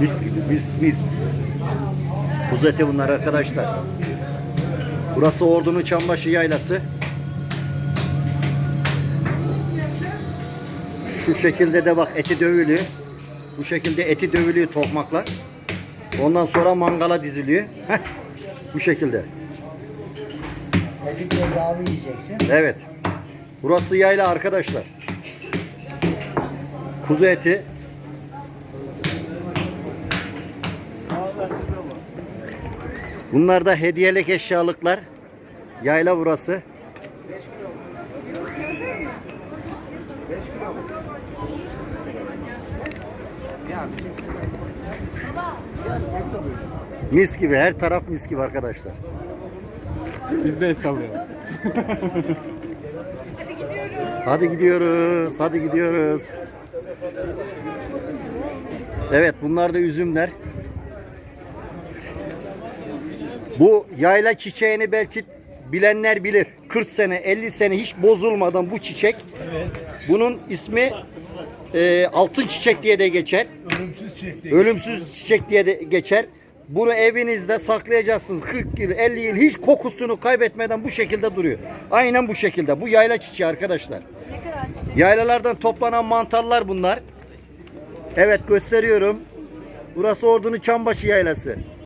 Mis gibi mis mis. Kuzu eti bunlar arkadaşlar. Burası Ordu'nun Çambaşı Yaylası. Şu şekilde de bak eti dövülüyor. Bu şekilde eti dövülüyor tokmakla. Ondan sonra mangala diziliyor. Heh, bu şekilde. Eti cezalı yiyeceksin. Evet. Burası yayla arkadaşlar. Kuzu eti. Bunlar da hediyelik eşyalıklar. Yayla burası. Mis gibi her taraf mis gibi arkadaşlar. Biz de el sallayalım. Hadi gidiyoruz. Hadi gidiyoruz. Evet bunlar da üzümler. Bu yayla çiçeğini belki bilenler bilir. 40 sene 50 sene hiç bozulmadan bu çiçek. Bunun ismi e, altın çiçek diye de geçer. Ölümsüz çiçek Ölümsüz çiçek diye de geçer. Bunu evinizde saklayacaksınız 40 yıl 50 yıl hiç kokusunu kaybetmeden bu şekilde duruyor. Aynen bu şekilde. Bu yayla çiçeği arkadaşlar. Yaylalardan toplanan mantarlar bunlar. Evet gösteriyorum. Burası Ordu'nun Çambaşı Yaylası.